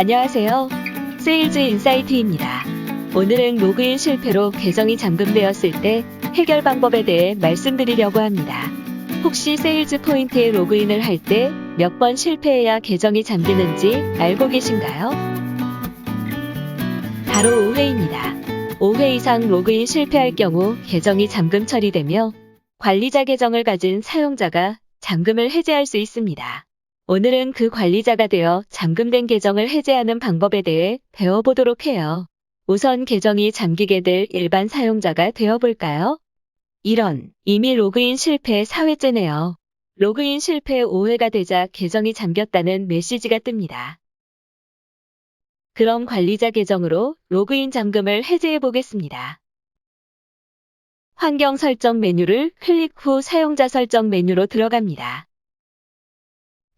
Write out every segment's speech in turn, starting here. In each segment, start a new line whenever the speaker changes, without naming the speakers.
안녕하세요. 세일즈 인사이트입니다. 오늘은 로그인 실패로 계정이 잠금되었을 때 해결 방법에 대해 말씀드리려고 합니다. 혹시 세일즈 포인트에 로그인을 할 때 몇 번 실패해야 계정이 잠기는지 알고 계신가요? 바로 5회입니다. 5회 이상 로그인 실패할 경우 계정이 잠금 처리되며 관리자 계정을 가진 사용자가 잠금을 해제할 수 있습니다. 오늘은 그 관리자가 되어 잠금된 계정을 해제하는 방법에 대해 배워보도록 해요. 우선 계정이 잠기게 될 일반 사용자가 되어볼까요? 이런, 이미 로그인 실패 4회째네요. 로그인 실패 5회가 되자 계정이 잠겼다는 메시지가 뜹니다. 그럼 관리자 계정으로 로그인 잠금을 해제해 보겠습니다. 환경 설정 메뉴를 클릭 후 사용자 설정 메뉴로 들어갑니다.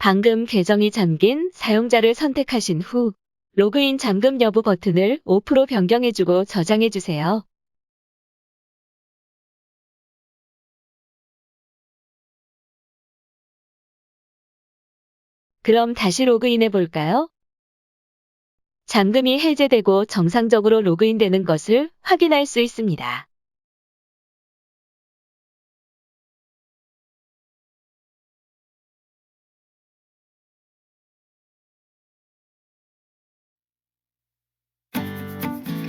방금 계정이 잠긴 사용자를 선택하신 후 로그인 잠금 여부 버튼을 5% 변경해주고 저장해주세요. 그럼 다시 로그인해 볼까요? 잠금이 해제되고 정상적으로 로그인되는 것을 확인할 수 있습니다.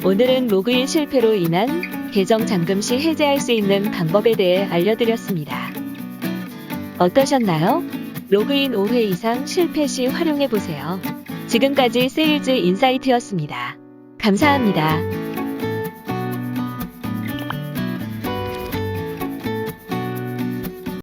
오늘은 로그인 실패로 인한 계정 잠금 시 해제할 수 있는 방법에 대해 알려드렸습니다. 어떠셨나요? 로그인 5회 이상 실패 시 활용해 보세요. 지금까지 세일즈 인사이트였습니다. 감사합니다.